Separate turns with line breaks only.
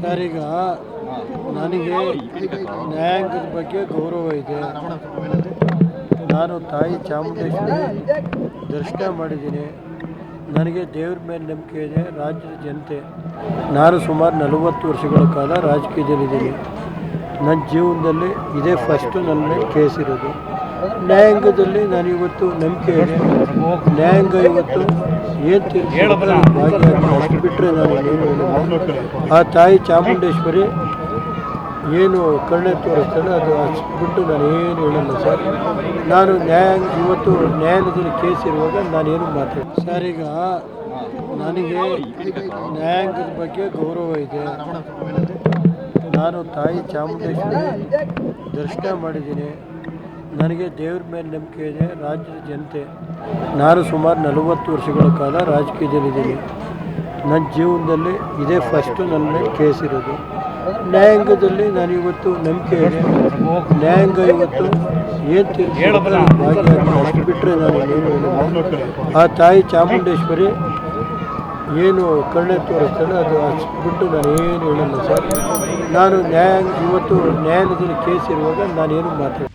Sir, ಈಗ ನನಗೆ ನ್ಯಾಯಾಂಗದ ಬಗ್ಗೆ ಗೌರವ ಇದೆ. ನಾನು ತಾಯಿ ಚಾಮುಂಡೇಶ್ವರಿ ದರ್ಶನ ಮಾಡಿದ್ದೀನಿ. ನನಗೆ ದೇವ್ರ ಮೇಲೆ ನಂಬಿಕೆ ಇದೆ, ರಾಜ್ಯದ ಜನತೆ. ನಾನು ಸುಮಾರು ನಲವತ್ತು ವರ್ಷಗಳ ಕಾಲ ರಾಜಕೀಯದಲ್ಲಿದ್ದೀನಿ. ನನ್ನ ಜೀವನದಲ್ಲಿ ಇದೇ ಫಸ್ಟು ನನ್ನ ಕೇಸ್ ಇರೋದು. ನ್ಯಾಯಾಂಗದಲ್ಲಿ ನಾನು ಇವತ್ತು ನಂಬಿಕೆ ಇದೆ. ನ್ಯಾಯಾಂಗ ಇವತ್ತು ಏನು ತೀರ್ಪು ಬಿಟ್ಟರೆ ನಾನು ಆ ತಾಯಿ ಚಾಮುಂಡೇಶ್ವರಿ ಏನು ಕರುಣೆ ತೋರಿಸ್ತಾಳೆ, ಅದು ಬಿಟ್ಟು ನಾನು ಏನು ಹೇಳಲ್ಲ ಸರ್. ನಾನು ನ್ಯಾಯಾಂಗ ಇವತ್ತು ನ್ಯಾಯಾಲಯದಲ್ಲಿ ಕೇಸ್ ಇರುವಾಗ ನಾನೇನು ಮಾತಾಡಿ ಸರ್, ಈಗ ನನಗೆ ನ್ಯಾಯಾಂಗದ ಬಗ್ಗೆ ಗೌರವ ಇದೆ. ನಾನು ತಾಯಿ ಚಾಮುಂಡೇಶ್ವರಿ ದರ್ಶನ ಮಾಡಿದ್ದೀನಿ. ನನಗೆ ದೇವ್ರ ಮೇಲೆ ನಂಬಿಕೆ ಇದೆ, ರಾಜ್ಯದ ಜನತೆ, ನಾನು ಸುಮಾರು ನಲವತ್ತು ವರ್ಷಗಳ ಕಾಲ ರಾಜಕೀಯದಲ್ಲಿದ್ದೀನಿ. ನನ್ನ ಜೀವನದಲ್ಲಿ ಇದೇ ಫಸ್ಟು ನನ್ನ ಕೇಸ್ ಇರೋದು. ನ್ಯಾಯಾಂಗದಲ್ಲಿ ನಾನು ಇವತ್ತು ನಂಬಿಕೆ ಇದೆ. ನ್ಯಾಯಾಂಗ ಇವತ್ತು ಏನು ಅಷ್ಟು ಬಿಟ್ಟರೆ ನಾನು ಆ ತಾಯಿ ಚಾಮುಂಡೇಶ್ವರಿ ಏನು ಕರುಣೆ ತೋರಿಸ್ತಾಳೆ, ಅದು ಬಿಟ್ಟು ನಾನು ಏನು ಹೇಳಲ್ಲ ಸರ್. ನಾನು ನ್ಯಾಯಾಂಗ, ಇವತ್ತು ನ್ಯಾಯಾಲಯದಲ್ಲಿ ಕೇಸ್ ಇರುವಾಗ ನಾನೇನು ಮಾತಾಡಿ